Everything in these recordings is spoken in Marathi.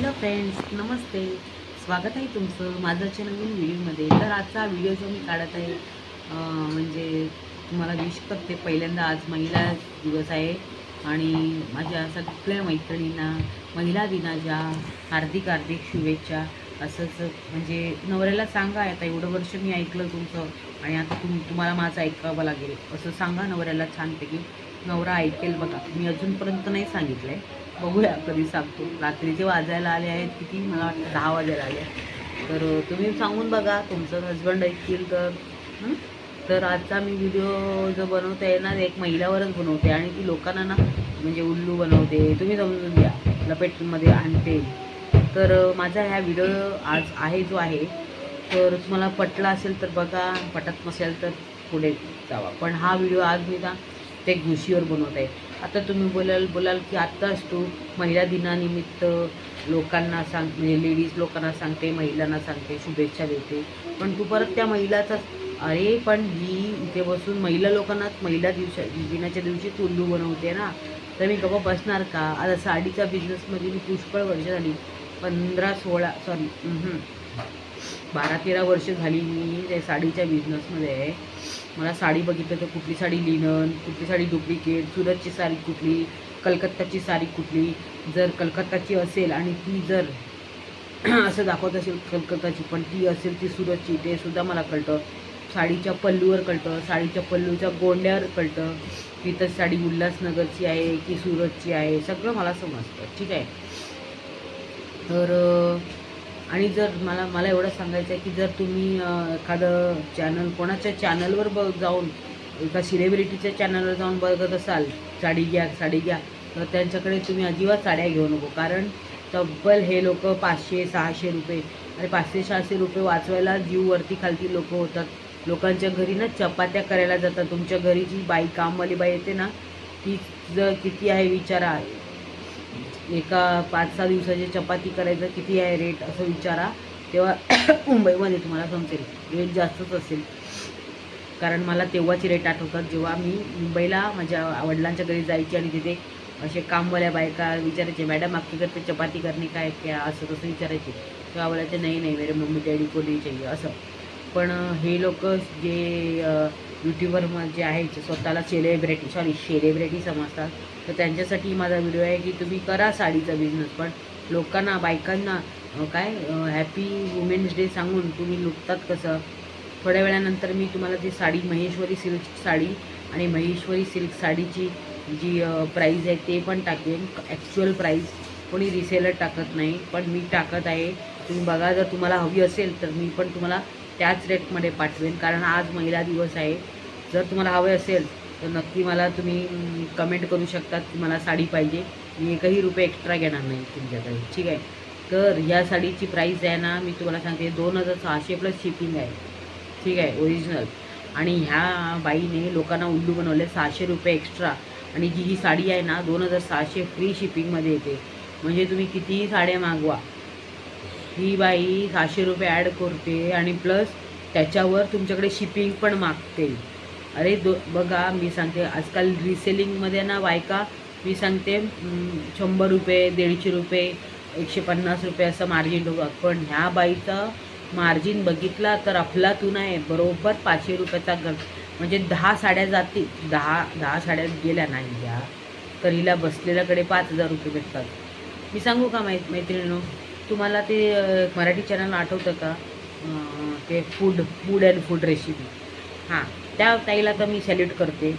हॅलो फ्रेंड्स नमस्ते. स्वागत आहे तुमचं माझ्याच्या नवीन व्हिडिओमध्ये. तर आजचा व्हिडिओ जो मी काढत आहे म्हणजे तुम्हाला विश करते पहिल्यांदा आज महिला दिवस आहे आणि माझ्या सगळ्या मैत्रिणींना महिला दिनाच्या हार्दिक हार्दिक शुभेच्छा. असंच म्हणजे नवऱ्याला सांगा आता एवढं वर्ष मी ऐकलं तुमचं आणि आता तुम तुम्हाला माझं ऐकावं लागेल. असं सांगा नवऱ्याला छानपैकी. नवरा ऐकेल बघा. मी अजूनपर्यंत नाही सांगितलं आहे बघूया कधी सांगतो. रात्रीचे वाजायला आले आहेत किती मला वाटतं दहा वाजायला आले तर तुम्ही सांगून बघा तुमचं हजबंड ऐकतील तर. तर आजचा मी व्हिडिओ जो बनवते आहे ना एक महिलावरच बनवते आणि ती लोकांना ना म्हणजे उल्लू बनवते. तुम्ही समजून घ्या लपेटमध्ये आणते. तर माझा ह्या व्हिडिओ आज आहे जो आहे तर तुम्हाला पटला असेल तर बघा पटत नसेल तर पुढे जावा. पण हा व्हिडिओ आज मी ना ते घुशीवर बनवत आहे. आता तुम्ही बोलाल बोलाल की आत्ताच तू महिला दिनानिमित्त लोकांना सांग म्हणजे लेडीज लोकांना सांगते महिलांना सांगते शुभेच्छा देते. पण तू परत त्या महिलाचाच अरे पण ही इथे बसून महिला लोकांनाच महिला दिवसा दिनाच्या दिवशी तू बनवते ना. तर मी गप्पा बसणार का? आता साडीच्या बिझनेसमध्ये मी पुष्कळ वर्ष झाली. पंधरा सोळा सॉरी बारा तेरा वर्ष झाली मी त्या साडीच्या बिझनेसमध्ये आहे मला साडी बघितलं तर कुठली साडी लिनन कुठली साडी डुप्लिकेट सुरतची साडी कुठली कलकत्ताची साडी कुठली जर कलकत्ताची असेल आणि ती जर असं दाखवत असेल कलकत्ताची पण ती असेल ती सुरतची ते सुद्धा मला कळतं. साडीच्या पल्लूवर कळतं साडीच्या पल्लूच्या गोंड्यावर कळतं की तर साडी उल्हासनगरची आहे की सुरतची आहे सगळं मला समजतं ठीक आहे? तर आणि जर मला मला एवढं सांगायचं आहे की जर तुम्ही एखादं चॅनल कोणाच्या चॅनलवर बघ जाऊन एका सेलिब्रिटीच्या चॅनलवर जाऊन बघत असाल साडी घ्या साडी घ्या तर त्यांच्याकडे तुम्ही अजिबात साड्या घेऊ नको. कारण तब्बल हे लोक पाचशे सहाशे रुपये आणि पाचशे सहाशे रुपये वाचवायला जीव वरती खालती लोक होतात. लोकांच्या घरी ना चपात्या करायला जातात. तुमच्या घरी जी बाई कामवाली बाई येते ना ती जर किती आहे विचारा. एका पाच सहा दिवसाची चपाती करायचं किती आहे रेट असं विचारा. तेव्हा मुंबईमध्ये तुम्हाला समजेल रेट जास्तच असेल. कारण मला तेव्हाचे रेट आठवतात जेव्हा मी मुंबईला माझ्या वडिलांच्या घरी जायची आणि तिथे असे कामवाल्या बायका विचारायचे मॅडम आपकी घर पे चपाती करणे काय क्या? असं तसं विचारायचे. तेव्हा बोलायचे नाही नाही मेरे मम्मी डॅडी कोणी चाहिए असं. पण हे लोक जे यूट्यूबर जे आहे स्वतःला सेलिब्रिटी सॉरी सेलिब्रिटी समजतात. तर त्यांच्यासाठी माझा व्हिडिओ आहे की तुम्ही करा साडीचा बिझनेस पण लोकांना बायकांना काय हॅपी वुमेन्स डे सांगून तुम्ही लुटतात कसं? थोड्या वेळानंतर मी तुम्हाला ती साडी महेश्वरी सिल्क साडी आणि महेश्वरी सिल्क साडीची जी प्राईज आहे ते पण टाकेन. ॲक्च्युअल प्राईज कोणी रिसेलर टाकत नाही पण मी टाकत आहे. तुम्ही बघा जर तुम्हाला हवी असेल तर मी पण तुम्हाला त्याच रेटमध्ये पाठवेन कारण आज महिला दिवस आहे. जर तुम्हाला हवे असेल तर नक्की मला तुम्ही कमेंट करू शकतात की मला साडी पाहिजे. मी एकही रुपये एक्स्ट्रा घेणार नाही तुमच्याकडे ठीक आहे? तर ह्या साडीची प्राईस आहे ना मी तुम्हाला सांगते दोन हजार सहाशे प्लस शिपिंग आहे ठीक आहे? ओरिजिनल. आणि ह्या बाईने लोकांना उल्लू बनवले सहाशे रुपये एक्स्ट्रा. आणि जी ही साडी आहे ना दोन हजार सहाशे फ्री शिपिंगमध्ये येते. म्हणजे तुम्ही कितीही साड्या मागवा ही बाई सहाशे रुपये ॲड करते आणि प्लस त्याच्यावर तुमच्याकडे शिपिंग पण मागते. अरे दो बघा मी सांगते आजकाल रिसेलिंगमध्ये ना बायका मी सांगते शंभर रुपये दीडशे रुपये एकशे पन्नास रुपये असं मार्जिन ठेवतात पण ह्या बाईचं मार्जिन बघितला तर अफलातून आहे बरोबर पाचशे रुपयाचा ग म्हणजे दहा साड्या जातील दहा दहा साड्या गेल्या नाही या तर हिला बसलेल्याकडे पाच हजार रुपये भेटतात. मी सांगू का मै मैत्रिणी तुम्हाला ते मराठी चॅनल आठवतं का? ते food food and food recipe हां त्या ताईला तर मी सॅल्यूट करते.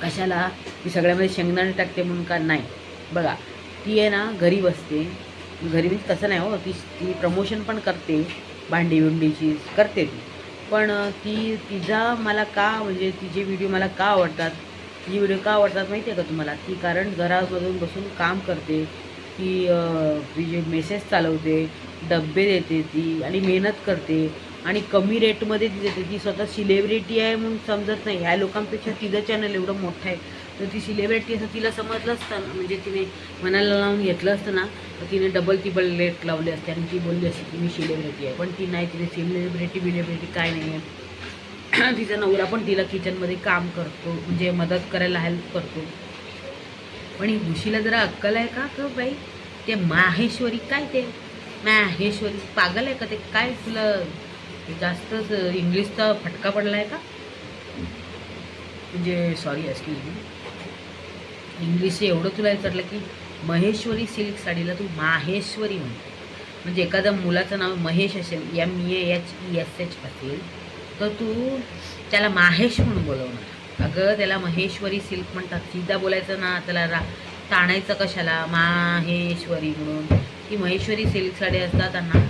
कशाला? मी सगळ्यामध्ये शेंगदाणे टाकते म्हणून का नाही? बघा ती आहे ना घरी बसते घरी म्हणजे तसं नाही हो ती ती प्रमोशन पण करते. भांडी बिंडीची करते ती. पण ती तिचा मला का म्हणजे तिचे व्हिडिओ मला का आवडतात? तिचे व्हिडिओ का आवडतात माहिती आहे का तुम्हाला? ती कारण घरामधून बसून काम करते. ती जी तिचे मेसेज चालवते डब्बे देते ती आणि मेहनत करते आणि कमी रेटमध्ये ती देते. ती स्वतः सिलेब्रिटी आहे म्हणून समजत नाही. ह्या लोकांपेक्षा तिचं चॅनल एवढं मोठं आहे. तर ती सिलेब्रिटी असं तिला समजलं असतं ना. म्हणजे तिने मनाला लावून घेतलं असतं ना तर तिने डबल टिबल रेट लावले असते आणि ती बोलली असते की मी सिलेब्रिटी आहे. पण ती नाही. तिने सिलेब्रिटी बिलेब्रिटी काय नाही आहे. तिचा नवरा पण तिला किचनमध्ये काम करतो. म्हणजे मदत करायला हेल्प करतो. पण ही भुशीला जरा अक्कल आहे का ग बाई? ते माहेश्वरी काय ते? माहेश्वरी पागल आहे का ते? काय तुला जास्तच इंग्लिशचा फटका पडला आहे का? म्हणजे सॉरी एक्सक्यूज मी इंग्लिश एवढं तुला चढलं की महेश्वरी सिल्क साडीला तू माहेश्वरी म्हणते. म्हणजे एखाद्या मुलाचं नाव महेश असेल M A H E S H असेल तर तू त्याला माहेश म्हणून बोलवणार. अगं त्याला महेश्वरी सिल्क म्हणतात. सीधा बोलायचं ना त्याला रा ताणायचं कशाला? माहेश्वरी म्हणून. ती महेश्वरी सिल्क साडी असतात त्यांना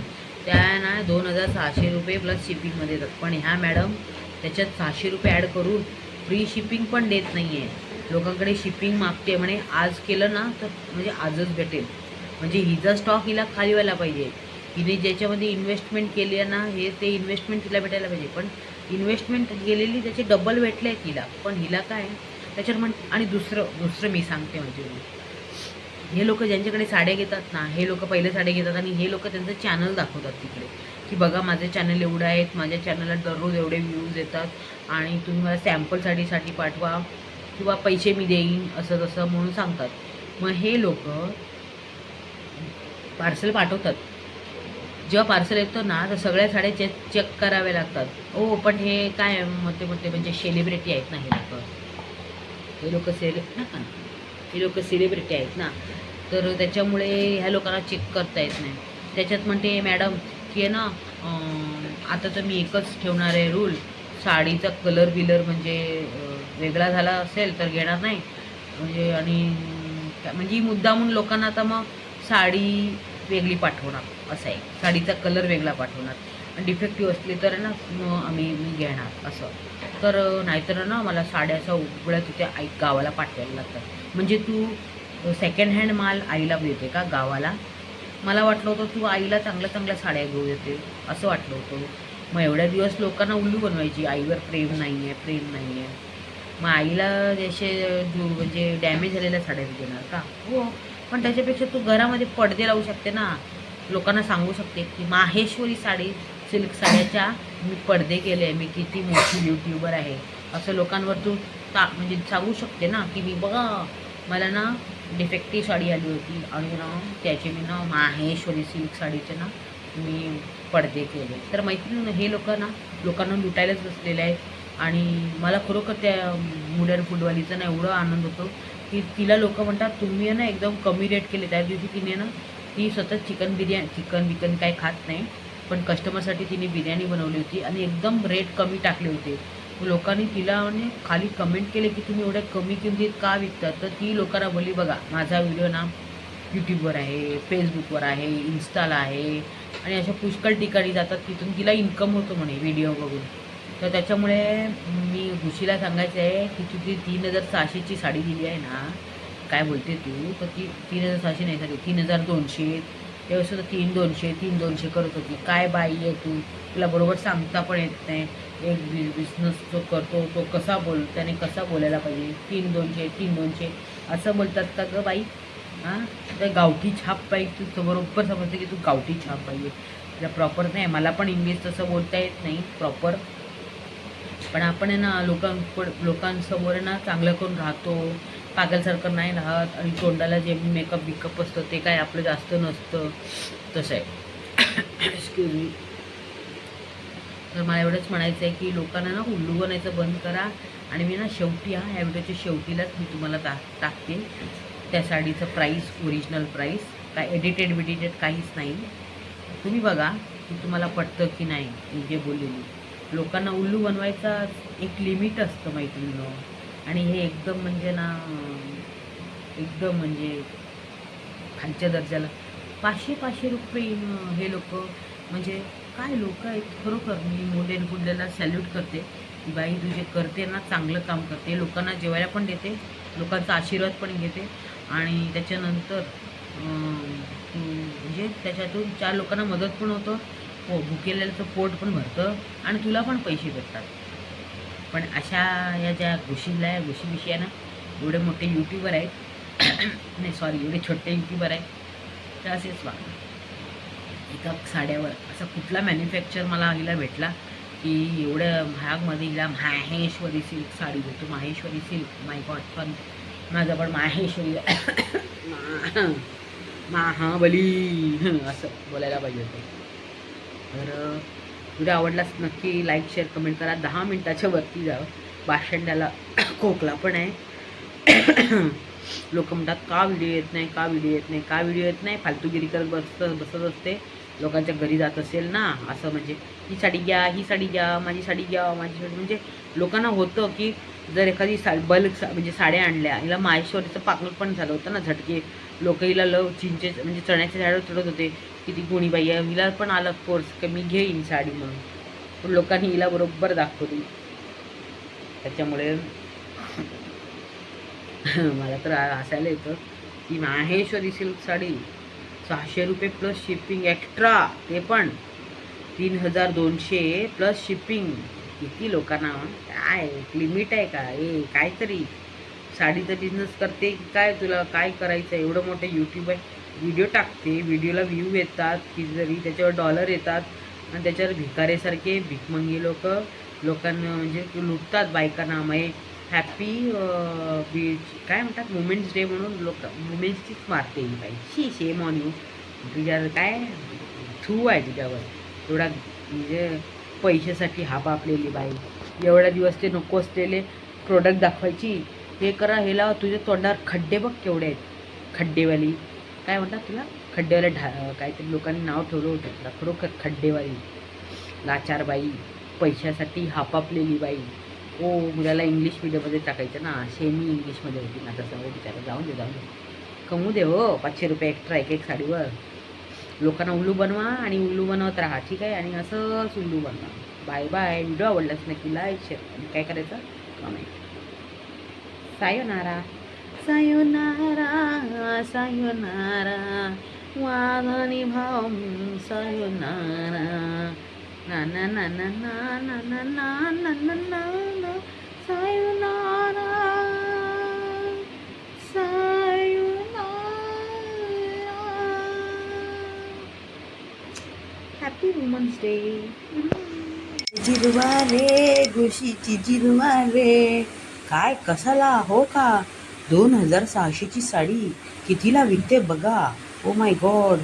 त्या ना दोन हजार सहाशे रुपये प्लस शिपिंगमध्ये येतात. पण ह्या मॅडम त्याच्यात सहाशे रुपये ॲड करून फ्री शिपिंग पण देत नाही आहे लोकांकडे शिपिंग मागते म्हणे आज केलं ना तर म्हणजे आजच भेटेल. म्हणजे हिचा स्टॉक हिला खाली व्हायला पाहिजे. हिने ज्याच्यामध्ये इन्व्हेस्टमेंट केली आहे ना हे ते इन्व्हेस्टमेंट तिला भेटायला पाहिजे. पण इन्व्हेस्टमेंट गेलेली त्याचे डबल भेटले आहेत हिला पण हिला काय त्याच्यावर म्हण आणि दुसरं दुसरं मी सांगते म्हणजे. हे लोक ज्यांच्याकडे साड्या घेतात ना हे लोक पहिले साड्या घेतात आणि हे लोक त्यांचं चॅनल दाखवतात तिकडे. की बघा माझे चॅनल एवढं आहेत माझ्या चॅनलला दररोज एवढे व्ह्यूज येतात आणि तुम्ही मला सॅम्पल साडीसाठी पाठवा किंवा पैसे मी देईन असं तसं म्हणून सांगतात. मग हे लोक पार्सल पाठवतात. जेव्हा पार्सल येतो ना तर सगळ्या साड्या चेक चेक कराव्या लागतात. हो पण हे काय मोठे मोठे म्हणजे सेलिब्रिटी आहेत ना हे लोक. हे लोक सेले ना हे लोक सेलिब्रिटी आहेत ना. तर त्याच्यामुळे ह्या लोकांना चेक करता येत नाही. त्याच्यात म्हणते मॅडम की आहे ना आता तर मी एकच ठेवणार आहे रूल साडीचा कलर बिलर म्हणजे वेगळा झाला असेल तर घेणार नाही. म्हणजे आणि काय- म्हणजे मुद्दामून लोकांना आता मग साडी वेगळी पाठवणार असं आहे. साडीचा कलर वेगळा पाठवणार. आणि डिफेक्टिव्ह असली तर ना आम्ही मी घेणार असं. तर नाहीतर ना मला साड्या असा उघड्या तिथे आई गावाला पाठवायला लागतात. म्हणजे तू सेकंड हँड माल आईला देते का गावाला? मला वाटलं होतं तू आईला चांगल्या चांगल्या साड्या घेऊ देते असं वाटलं होतं. मग एवढ्या दिवस लोकांना उल्लू बनवायची आईवर प्रेम नाही आहे प्रेम नाही आहे मग आईला जसे म्हणजे डॅमेज झालेल्या साड्या देणार का? हो. पण त्याच्यापेक्षा तू घरामध्ये पडदे लावू शकते ना. लोकांना सांगू शकते की माहेश्वरी साडी सिल्क साड्याच्या मी पडदे केले मी किती मोठी यूट्यूबर आहे. असं लोकांवर तू ता म्हणजे सांगू शकते ना की मी बघा मला ना डिफेक्टिव्ह साडी आली होती आणि ना त्याचे मी ना माहेश्वरी सिल्क साडीचे ना मी पडदे केले. तर मैत्रीण हे लोक ना लोकांना लुटायलाच बसलेले आहेत. आणि मला खरोखर त्या मुडर फुडवालीचा ना एवढा आनंद होतो की तिला लोक म्हणतात तुम्ही ना एकदम कमी रेट केले. त्या दिवशी तिने ना ती सतत चिकन बिर्याणी चिकन बिकन काही खात नाही. पण कस्टमरसाठी तिने बिर्याणी बनवली होती आणि एकदम रेट कमी टाकले होते. लोकांनी तिला म्हणजे खाली कमेंट केले की तुम्ही एवढ्या कमी किमतीत का विकता? तर ती लोकांना बोलली बघा माझा व्हिडिओ ना यूट्यूबवर आहे फेसबुकवर आहे इन्स्टाला आहे आणि अशा पुष्कळ ठिकाणी जातात तिथून तिला इन्कम होतो म्हणे व्हिडिओ बघून. तर त्याच्यामुळे मी ऋषीला सांगायचं आहे की तू ती तीन हजार सहाशेची साडी दिली आहे ना काय बोलते तू? तर ती तीन हजार सहाशे नाही झाली तीन हजार दोनशे त्यावेळेस तर तीन दोनशे तीन दोनशे करत होती. काय बाई आहे तू? तुला बरोबर सांगता पण येत नाही. एक बि बिझनेस जो करतो तो कसा बोल त्याने कसा बोलायला पाहिजे? तीन दोनशे तीन दोनशे असं बोलतात का गं बाई? हां? तर गावठी छाप पाहिजे तू बरोबर समजते की तू गावठी छाप पाहिजे तुला प्रॉपर नाही मला पण इंग्लिश तसं बोलता येत नाही प्रॉपर पण आपण आहे ना लोकांपड लोकांसमोर आहे ना चांगलं करून राहतो. पागलसारखं नाही राहत आणि तोंडाला जे मेकअप बिकअप असतं ते काय आपलं जास्त नसतं. तसं आहे. एक्सक्यूज मी तर मला एवढंच म्हणायचं आहे की लोकांना ना उल्लू बनायचं बंद करा आणि मी ना शेवटी हा ह्या व्हिडिओच्या शेवटीलाच मी तुम्हाला टाक टाकते. त्या साडीचं प्राईस ओरिजिनल प्राईस काय एडिटेड बिडिटेड काहीच नाही. तुम्ही बघा की तुम्हाला पटतं की नाही. मी जे बोललेली लोकांना उल्लू बनवायचा एक लिमिट असतं मैत्रिणीनं आणि हे एकदम म्हणजे ना एकदम म्हणजे खालच्या दर्जाला. पाचशे पाचशे रुपये हे लोक म्हणजे काय लोक आहेत? खरोखर मी मोडेन फुडलेला सॅल्यूट करते. की बाई तू जे करते ना चांगलं काम करते. लोकांना जेवायला पण देते. लोकांचा आशीर्वाद पण घेते. आणि त्याच्यानंतर म्हणजे त्याच्यातून चार लोकांना मदत पण होतं. हो भुकेलेलं पोट पण भरतं आणि तुला पण पैसे भेटतात. पण अशा या ज्या गोष्टीला या गोष्टीविषयी आहे ना एवढे मोठे यूट्यूबर आहेत. नाही सॉरी एवढे छोटे यूट्यूबर आहेत. तर असेच वागा एका साड्यावर असा कुठला मॅन्युफॅक्चर मला हिला भेटला की एवढ्या महागमध्ये हिला माहेश्वरी सिल्क साडी भेटतो माहेश्वरी सिल्क माय गॉड पण माझं पण माहेश्वरी महाबली असं बोलायला पाहिजे होतं. तर व्हिडिओ आवडलाच नक्की लाईक शेअर कमेंट करा. दहा मिनटाच्या वरती जा भाषंडाला खोकला पण आहे. लोक म्हणतात का व्हिडिओ येत नाही? का व्हिडिओ येत नाही? का व्हिडिओ येत नाही? फालतूगिरी करत बसत बसत असते. लोकांच्या घरी जात असेल ना? असं म्हणजे ही साडी घ्या ही साडी घ्या माझी साडी घ्या माझी साडी. म्हणजे लोकांना होतं की जर एखादी सा बल्क सा म्हणजे साड्या आणल्या हिला माहेश्वरीचं पाकळ पण झालं होतं ना झटके. लोक हिला लव चिंचे म्हणजे चण्याच्या झाडं चढत होते. किती गुणीबाई बाई आहे हिला पण आलं कोर्स की मी घेईन साडी म्हणून. पण लोकांनी हिला बरोबर दाखवली. त्याच्यामुळे मला तर असायला येतं की माहेश्वरी सिल्क साडी सहाशे रुपये प्लस शिपिंग एक्स्ट्रा ते पण तीन हजार दोनशे प्लस शिपिंग किती लोकांना काय लिमिट आहे का? ए काहीतरी. साडीचा बिझनेस करते काय तुला काय करायचं? एवढं मोठं यूट्यूब आहे. व्हिडिओ टाकते व्हिडिओला व्ह्यू येतात की जरी त्याच्यावर डॉलर येतात आणि त्याच्यावर भिकारेसारखे भिकमंगी लोक लोकांना म्हणजे लुटतात बायकांना. मग हॅपी बीच काय म्हणतात वुमेन्स डे म्हणून लोक वुमेन्सचीच मारते ही बाई. शी शेम ऑन यू तुझ्यावर काय थू आहे तुझ्यावर एवढा म्हणजे पैशासाठी हापापलेली बाई. एवढ्या दिवस ते नको असलेले प्रोडक्ट दाखवायची. हे करा हे लावा तुझ्या तोंडावर खड्डे बघ केवढे आहेत. खड्डेवाली. काय म्हटलं तुला? खड्डेवाले ढा काहीतरी लोकांनी नाव ठेवलं होतं तुला. खरोखर खड्डेवाली. लाचार बाई पैशासाठी हापापलेली बाई. ओ मुलाला इंग्लिश मीडियममध्ये टाकायचं ना. सेमी इंग्लिशमध्ये होती ना तसं. हो बिचारा जाऊन दे जाऊन दे. कमवू दे हो. पाचशे रुपये एक्स्ट्रा एक एक साडीवर. लोकांना उल्लू बनवा आणि उल्लू बनवत राहा ठीक आहे? आणि असंच उल्लू बनवा. Bye bye. व्हिडिओ आवडलाच नक्की लाईक शेअर आणि काय करायचं? कमेंट. सायोनारा. सायोनारा सायोनारा वाघानी भाव सायोनारा ना ना ना ना ना ना ना ना ना ना ना ना सायोनारा हॅपी वुमन्स डे जिरवा रे घुशीची जिरवा रे काय कसाला हो का दोन हजार सहाशेची साडी कितीला विकते बघा? Oh my God